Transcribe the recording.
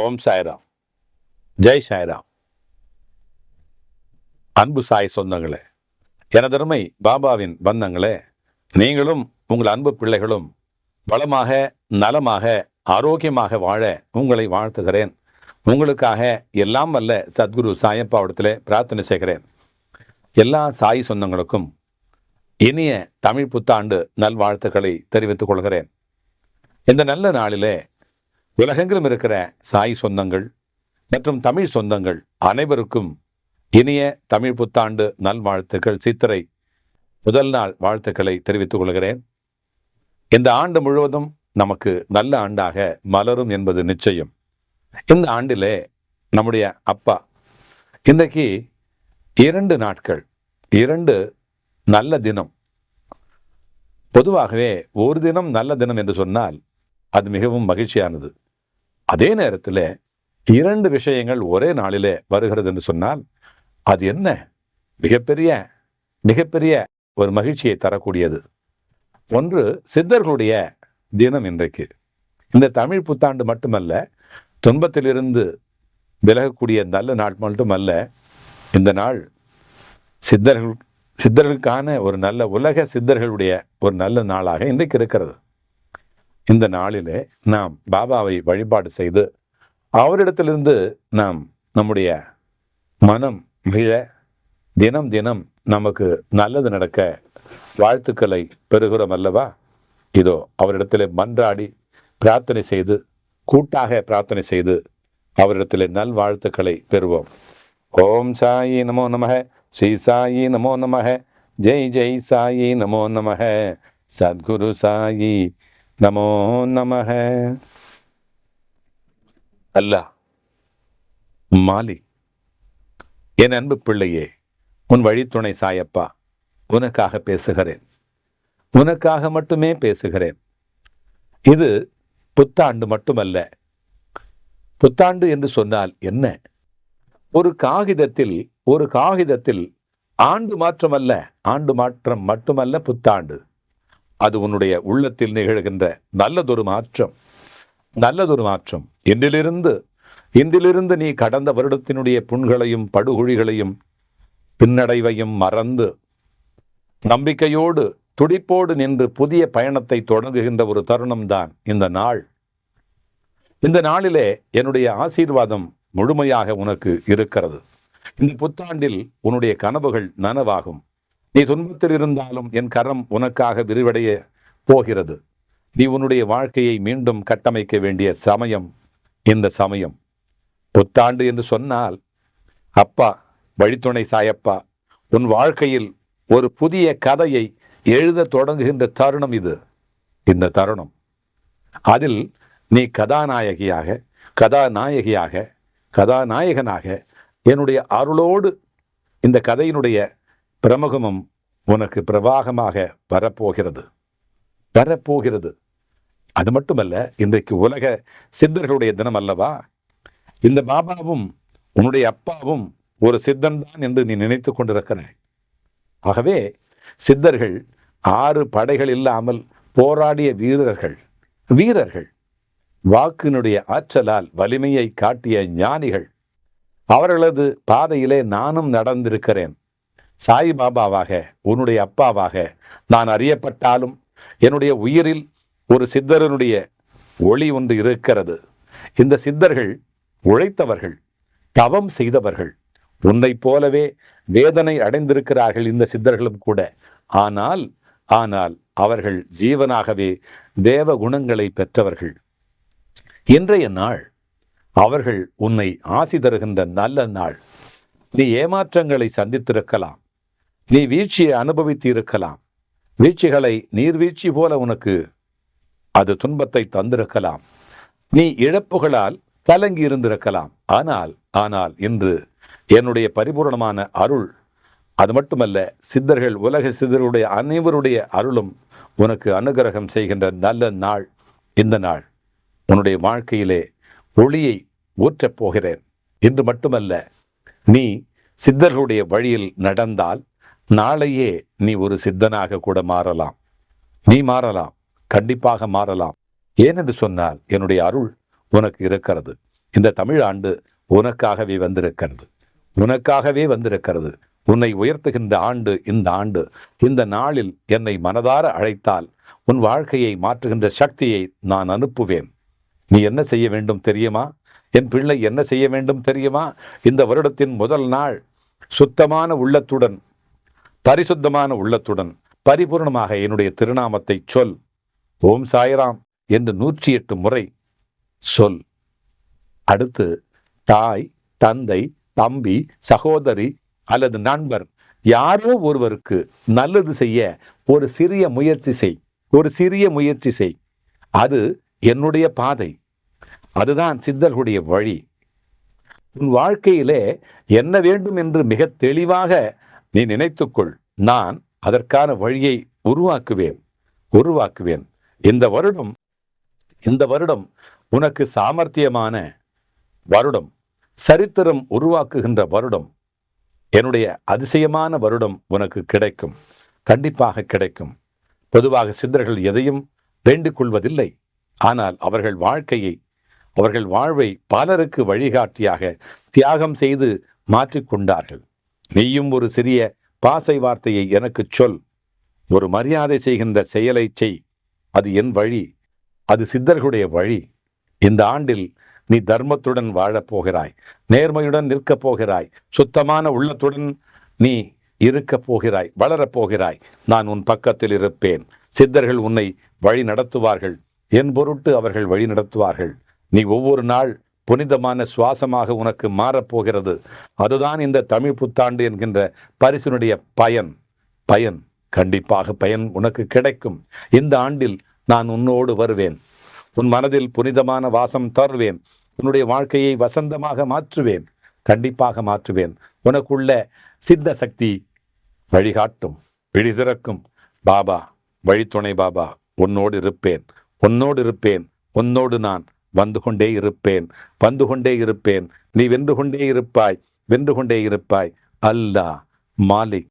ஓம் சாய்ராம். ஜெய் சாய்ராம். அன்பு சாய் சொந்தங்களே எனதருமை பாபாவின் பந்தங்களே நீங்களும் உங்கள் அன்பு பிள்ளைகளும் வளமாக நலமாக ஆரோக்கியமாக வாழ உங்களை வாழ்த்துகிறேன். உங்களுக்காக எல்லாம் வல்ல சத்குரு சாயப்பாவிடத்தில் பிரார்த்தனை செய்கிறேன். எல்லா சாய் சொந்தங்களுக்கும் இனிய தமிழ் புத்தாண்டு நல்வாழ்த்துக்களை தெரிவித்துக் கொள்கிறேன். இந்த நல்ல நாளிலே உலகெங்கிலும் இருக்கிற சாய் சொந்தங்கள் மற்றும் தமிழ் சொந்தங்கள் அனைவருக்கும் இனிய தமிழ் புத்தாண்டு நல்வாழ்த்துக்கள். சித்திரை முதல் நாள் வாழ்த்துக்களை தெரிவித்துக் கொள்கிறேன். இந்த ஆண்டு முழுவதும் நமக்கு நல்ல ஆண்டாக மலரும் என்பது நிச்சயம். இந்த ஆண்டிலே நம்முடைய அப்பா இன்றைக்கு இரண்டு நாட்கள் இரண்டு நல்ல தினம். பொதுவாகவே ஒரு தினம் நல்ல தினம் என்று சொன்னால் அது மிகவும் மகிழ்ச்சியானது. அதே நேரத்தில் இரண்டு விஷயங்கள் ஒரே நாளிலே வருகிறது என்று சொன்னால் அது என்ன? மிகப்பெரிய மிகப்பெரிய ஒரு மகிழ்ச்சியை தரக்கூடியது. ஒன்று சித்தர்களுடைய தினம் இன்றைக்கு. இந்த தமிழ் புத்தாண்டு மட்டுமல்ல துன்பத்திலிருந்து விலகக்கூடிய நல்ல நாள் மட்டுமல்ல இந்த நாள் சித்தர்கள் சித்தர்களுக்கான ஒரு நல்ல உலக சித்தர்களுடைய ஒரு நல்ல நாளாக இன்றைக்கு இருக்கிறது. இந்த நாளிலே நாம் பாபாவை வழிபாடு செய்து அவரிடத்திலிருந்து நாம் நம்முடைய மனம் மகிழ தினம் தினம் நமக்கு நல்லது நடக்க வாழ்த்துக்களை பெறுகிறோம் அல்லவா? இதோ அவரிடத்திலே மன்றாடி பிரார்த்தனை செய்து கூட்டாக பிரார்த்தனை செய்து அவரிடத்திலே நல்வாழ்த்துக்களை பெறுவோம். ஓம் சாயி நமோ நமக ஸ்ரீ சாயி நமோ நமக ஜெய் ஜெய் சாயி நமோ நமக சத்குரு சாயி. நமோ நமக அல்லாஹ் மாலி என் அன்பு பிள்ளையே உன் வழித்துணை சாயப்பா உனக்காக பேசுகிறேன். உனக்காக மட்டுமே பேசுகிறேன். இது புத்தாண்டு மட்டுமல்ல. புத்தாண்டு என்று சொன்னால் என்ன? ஒரு காகிதத்தில் ஒரு காகிதத்தில் ஆண்டு மாற்றமல்ல ஆண்டு மாற்றம் மட்டுமல்ல புத்தாண்டு. அது உன்னுடைய உள்ளத்தில் நிகழ்கின்ற நல்லதொரு மாற்றம். நல்லதொரு மாற்றம். இன்றிலிருந்து இன்றிலிருந்து நீ கடந்த வருடத்தினுடைய புண்களையும் படுகுழிகளையும் பின்னடைவையும் மறந்து நம்பிக்கையோடு துடிப்போடு நின்று புதிய பயணத்தை தொடங்குகின்ற ஒரு தருணம்தான் இந்த நாள். இந்த நாளிலே என்னுடைய ஆசீர்வாதம் முழுமையாக உனக்கு இருக்கிறது. இந்த புத்தாண்டில் உன்னுடைய கனவுகள் நனவாகும். நீ துன்பத்தில் இருந்தாலும் என் கரம் உனக்காக விரிவடைய போகிறது. நீ உன்னுடைய வாழ்க்கையை மீண்டும் கட்டமைக்க வேண்டிய சமயம் இந்த சமயம். புத்தாண்டு என்று சொன்னால் அப்பா வழித்துணை சாயப்பா உன் வாழ்க்கையில் ஒரு புதிய கதையை எழுத தொடங்குகின்ற தருணம் இது. இந்த தருணம். அதில் நீ கதாநாயகியாக கதாநாயகியாக கதாநாயகனாக என்னுடைய அருளோடு இந்த கதையினுடைய பிரமுகமும் உனக்கு பிரவாகமாக வரப்போகிறது. வரப்போகிறது. அது மட்டுமல்ல இன்றைக்கு உலக சித்தர்களுடைய தினம் அல்லவா? இந்த பாபாவும் உன்னுடைய அப்பாவும் ஒரு சித்தன் தான் என்று நீ நினைத்து கொண்டிருக்கிறாய். ஆகவே சித்தர்கள் ஆறு படைகள் இல்லாமல் போராடிய வீரர்கள் வீரர்கள் வாக்கினுடைய ஆற்றலால் வலிமையை காட்டிய ஞானிகள் அவர்களது பாதையிலே நானும் நடந்திருக்கிறேன். சாய் பாபாவாக உன்னுடைய அப்பாவாக நான் அறியப்பட்டாலும் என்னுடைய உயிரில் ஒரு சித்தரனுடைய ஒளி ஒன்று இருக்கிறது. இந்த சித்தர்கள் உழைத்தவர்கள் தவம் செய்தவர்கள் உன்னைப் போலவே வேதனை அடைந்திருக்கிறார்கள் இந்த சித்தர்களும் கூட. ஆனால் ஆனால் அவர்கள் ஜீவனாகவே தேவ குணங்களை பெற்றவர்கள். இன்றைய நாள் அவர்கள் உன்னை ஆசி தருகின்ற நல்ல நாள். நீ ஏமாற்றங்களை சந்தித்திருக்கலாம். நீ வீழ்ச்சியை அனுபவித்து இருக்கலாம் வீழ்ச்சிகளை நீர்வீழ்ச்சி போல உனக்கு அது துன்பத்தை தந்திருக்கலாம். நீ இழப்புகளால் கலங்கி இருந்திருக்கலாம். ஆனால் ஆனால் இன்று என்னுடைய பரிபூரணமான அருள் அது மட்டுமல்ல சித்தர்கள் உலக சித்தருடைய அனைவருடைய அருளும் உனக்கு அனுகிரகம் செய்கின்ற நல்ல நாள் இந்த நாள் உன்னுடைய வாழ்க்கையிலே ஒளியை ஊற்றப் போகிறேன். இன்று மட்டுமல்ல நீ சித்தர்களுடைய வழியில் நடந்தால் நாளையே நீ ஒரு சித்தனாக கூட மாறலாம். நீ மாறலாம். கண்டிப்பாக மாறலாம். ஏனென்று சொன்னால் என்னுடைய அருள் உனக்கு இருக்கிறது. இந்த தமிழ் ஆண்டு உனக்காகவே வந்திருக்கிறது. உனக்காகவே வந்திருக்கிறது. உன்னை உயர்த்துகின்ற ஆண்டு இந்த ஆண்டு. இந்த நாளில் என்னை மனதார அழைத்தால் உன் வாழ்க்கையை மாற்றுகின்ற சக்தியை நான் அனுப்புவேன். நீ என்ன செய்ய வேண்டும் தெரியுமா? என் பிள்ளை என்ன செய்ய வேண்டும் தெரியுமா? இந்த வருடத்தின் முதல் நாள் சுத்தமான உள்ளத்துடன் பரிசுத்தமான உள்ளத்துடன் பரிபூர்ணமாக என்னுடைய திருநாமத்தை சொல். ஓம் சாய்ராம் என்று நூற்றி எட்டு முறை சொல். அடுத்து தாய் தந்தை தம்பி சகோதரி அல்லது நண்பர் யாரோ ஒருவருக்கு நல்லது செய்ய ஒரு சிறிய முயற்சி செய். ஒரு சிறிய முயற்சி செய். அது என்னுடைய பாதை. அதுதான் சித்தர்களுடைய வழி. உன் வாழ்க்கையிலே என்ன வேண்டும் என்று மிக தெளிவாக நீ நினைத்துக்கொள் நான் அதற்கான வழியை உருவாக்குவேன் உருவாக்குவேன். இந்த வருடம் இந்த வருடம் உனக்கு சாமர்த்தியமான வருடம் சரித்திரம் உருவாக்குகின்ற வருடம் என்னுடைய அதிசயமான வருடம் உனக்கு கிடைக்கும் கண்டிப்பாக கிடைக்கும். பொதுவாக சித்தர்கள் எதையும் வேண்டிக் கொள்வதில்லை ஆனால் அவர்கள் வாழ்க்கையை அவர்கள் வாழ்வை பலருக்கு வழிகாட்டியாக தியாகம் செய்து மாற்றிக்கொண்டார்கள் நீயும் ஒரு சிறிய பாசை வார்த்தையை எனக்கு சொல். ஒரு மரியாதை செய்கின்ற செயலை செய். அது என் வழி. அது சித்தர்களுடைய வழி. இந்த ஆண்டில் நீ தர்மத்துடன் வாழப் போகிறாய். நேர்மையுடன் நிற்கப் போகிறாய். சுத்தமான உள்ளத்துடன் நீ இருக்கப் போகிறாய். வளரப் போகிறாய். நான் உன் பக்கத்தில் இருப்பேன். சித்தர்கள் உன்னை வழி நடத்துவார்கள். என் பொருட்டு அவர்கள் வழி நடத்துவார்கள். நீ ஒவ்வொரு நாள் புனிதமான சுவாசமாக உனக்கு மாறப்போகிறது. அதுதான் இந்த தமிழ் புத்தாண்டு என்கின்ற பரிசுனுடைய பயன். பயன் கண்டிப்பாக பயன் உனக்கு கிடைக்கும். இந்த ஆண்டில் நான் உன்னோடு வருவேன். உன் மனதில் புனிதமான வாசம் தருவேன். உன்னுடைய வாழ்க்கையை வசந்தமாக மாற்றுவேன். கண்டிப்பாக மாற்றுவேன். உனக்குள்ள சித்த சக்தி வழிகாட்டும் விழி திறக்கும். பாபா வழித்துணை பாபா உன்னோடு இருப்பேன். உன்னோடு இருப்பேன். உன்னோடு நான் வந்து கொண்டே இருப்பேன் வந்து கொண்டே இருப்பேன். நீ வென்று கொண்டே இருப்பாய் வென்று கொண்டே இருப்பாய். அல்லாஹ் மாலிக்.